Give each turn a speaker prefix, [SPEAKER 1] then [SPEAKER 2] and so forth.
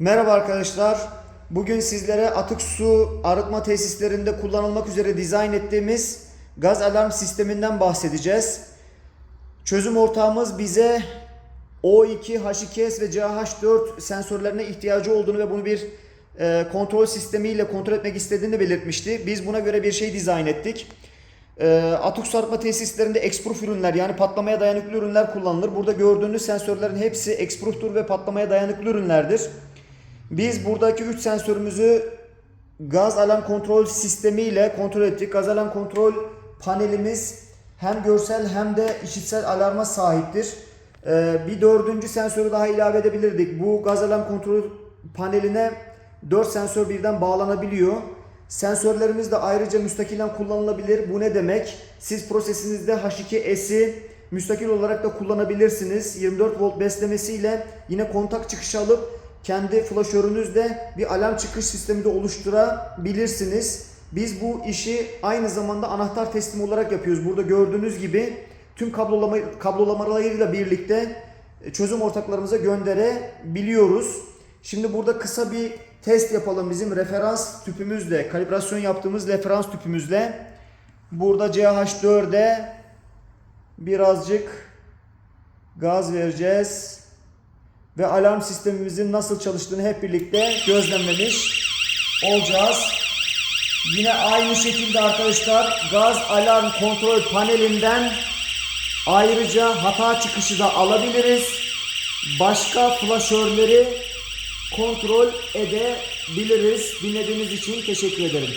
[SPEAKER 1] Merhaba arkadaşlar. Bugün sizlere atık su arıtma tesislerinde kullanılmak üzere dizayn ettiğimiz gaz alarm sisteminden bahsedeceğiz. Çözüm ortağımız bize O2, H2S ve CH4 sensörlerine ihtiyacı olduğunu ve bunu bir e, kontrol sistemiyle kontrol etmek istediğini belirtmişti. Biz buna göre bir şey dizayn ettik. E, atık su arıtma tesislerinde ekspruf ürünler yani patlamaya dayanıklı ürünler kullanılır. Burada gördüğünüz sensörlerin hepsi ekspruftur ve patlamaya dayanıklı ürünlerdir. Biz buradaki 3 sensörümüzü gaz alarm kontrol sistemi ile kontrol ettik. Gaz alarm kontrol panelimiz hem görsel hem de işitsel alarma sahiptir. Ee, bir dördüncü sensörü daha ilave edebilirdik. Bu gaz alarm kontrol paneline 4 sensör birden bağlanabiliyor. Sensörlerimiz de ayrıca müstakilen kullanılabilir. Bu ne demek? Siz prosesinizde H2S'i müstakil olarak da kullanabilirsiniz. 24 volt beslemesiyle yine kontak çıkışı alıp kendi flaşörünüzde bir alarm çıkış sistemi de oluşturabilirsiniz. Biz bu işi aynı zamanda anahtar teslim olarak yapıyoruz. Burada gördüğünüz gibi tüm kablolama, kablolamalarıyla birlikte çözüm ortaklarımıza gönderebiliyoruz. Şimdi burada kısa bir test yapalım bizim referans tüpümüzle, kalibrasyon yaptığımız referans tüpümüzle. Burada CH4'e birazcık gaz vereceğiz ve alarm sistemimizin nasıl çalıştığını hep birlikte gözlemlemiş olacağız. Yine aynı şekilde arkadaşlar gaz alarm kontrol panelinden ayrıca hata çıkışı da alabiliriz. Başka flaşörleri kontrol edebiliriz. Dinlediğiniz için teşekkür ederim.